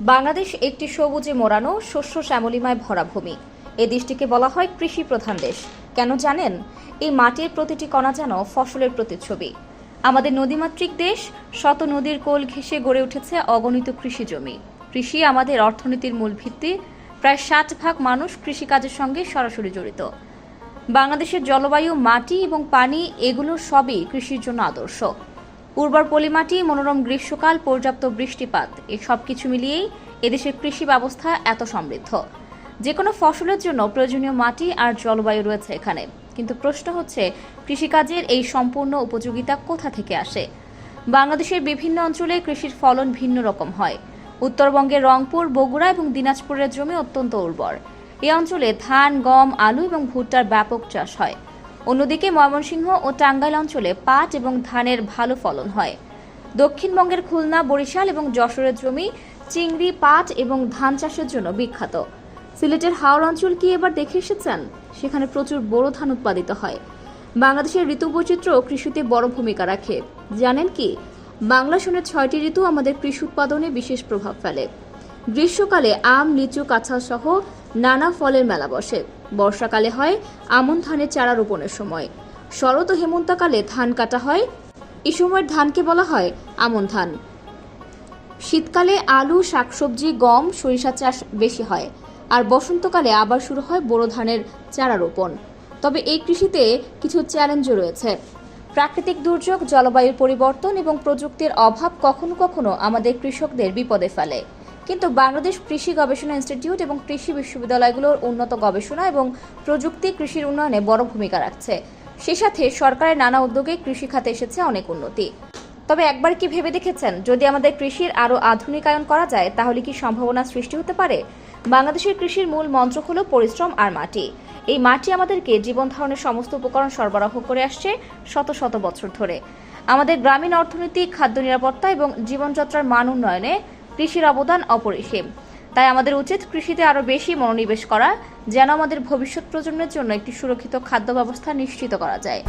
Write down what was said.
বাংলাদেশ একটি সবুজে মোড়ানো শস্য শ্যামলিমায় ভরা ভূমি। এই দেশটিকে বলা হয় কৃষি প্রধান দেশ। কেন জানেন? এই মাটির প্রতিটি কণা যেন ফসলের প্রতিচ্ছবি। আমাদের নদীমাতৃক দেশ, শত নদীর কোল ঘেঁষে গড়ে উঠেছে অগণিত কৃষি জমি। কৃষি আমাদের অর্থনীতির মূল ভিত্তি। প্রায় ষাট ভাগ মানুষ কৃষিকাজের সঙ্গে সরাসরি জড়িত। বাংলাদেশের জলবায়ু, মাটি এবং পানি, এগুলো সবই কৃষির জন্য আদর্শ। উর্বর পলিমাটি, মনোরম গ্রীষ্মকাল, পর্যাপ্ত বৃষ্টিপাত এই সব কিছু মিলিয়েই এদেশের কৃষি ব্যবস্থা এত সমৃদ্ধ। যে কোনো ফসলের জন্য প্রয়োজনীয় মাটি আর জলবায়ু রয়েছে এখানে। কিন্তু প্রশ্ন হচ্ছে, কৃষিকাজের এই সম্পূর্ণ উপযোগিতা কোথা থেকে আসে? বাংলাদেশের বিভিন্ন অঞ্চলে কৃষির ফলন ভিন্ন রকম হয়। উত্তরবঙ্গের রংপুর, বগুড়া এবং দিনাজপুরের জমি অত্যন্ত উর্বর। এই অঞ্চলে ধান, গম, আলু এবং ভুট্টার ব্যাপক চাষ হয়। অন্যদিকে ময়মনসিংহ ও টাঙ্গাইল অঞ্চলে পাট এবং ধানের ভালো ফলন হয়। দক্ষিণবঙ্গের খুলনা, বরিশাল এবং যশোরের জমি চিংড়ি, পাট এবং ধান চাষের জন্য বিখ্যাত। সিলেটের হাওড় অঞ্চল কি এবার দেখে এসেছেন? সেখানে প্রচুর বোরো ধান উৎপাদিত হয়। বাংলাদেশের ঋতু বৈচিত্র্য কৃষিতে বড় ভূমিকা রাখে। জানেন কি? বাংলা সনের ছয়টি ঋতু আমাদের কৃষি উৎপাদনে বিশেষ প্রভাব ফেলে। গ্রীষ্মকালে আম, লিচু, কাঁঠাল সহ নানা ফলের মেলা বসে। বর্ষাকালে হয় আমন ধানের চারা রোপণের সময়। শরৎ ও হেমন্তকালে ধান কাটা হয়। এই সময়ের ধানকে বলা হয় আমন ধান। শীতকালে আলু, শাকসবজি, গম, সরিষা চাষ বেশি হয়। আর বসন্তকালে আবার শুরু হয় বোরো ধানের চারা রোপণ। তবে এই কৃষিতে কিছু চ্যালেঞ্জও রয়েছে। প্রাকৃতিক দুর্যোগ, জলবায়ুর পরিবর্তন এবং প্রযুক্তির অভাব কখনো কখনো আমাদের কৃষকদের বিপদে ফেলে। কিন্তু বাংলাদেশ কৃষি গবেষণা ইনস্টিটিউট এবং কৃষি বিশ্ববিদ্যালয়গুলোর উন্নত গবেষণা এবং প্রযুক্তি কৃষির উন্নয়নে বড় ভূমিকা রাখছে। সে সাথে সরকারের নানা উদ্যোগে কৃষি খাতে এসেছে অনেক উন্নতি। তবে একবার কি ভেবে দেখেছেন, যদি আমাদের কৃষির আরও আধুনিকায়ন করা যায়, তাহলে কি সম্ভাবনা সৃষ্টি হতে পারে? বাংলাদেশের কৃষির মূল মন্ত্র হলো পরিশ্রম আর মাটি। এই মাটি আমাদেরকে জীবন ধারণের সমস্ত উপকরণ সরবরাহ করে আসছে শত শত বছর ধরে। আমাদের গ্রামীণ অর্থনীতি, খাদ্য নিরাপত্তা এবং জীবনযাত্রার মান উন্নয়নে কৃষির অবদান অপরিসীম। তাই আমাদের উচিত কৃষিতে আরও বেশি মনোনিবেশ করা, যেন আমাদের ভবিষ্যৎ প্রজন্মের জন্য একটি সুরক্ষিত খাদ্য ব্যবস্থা নিশ্চিত করা যায়।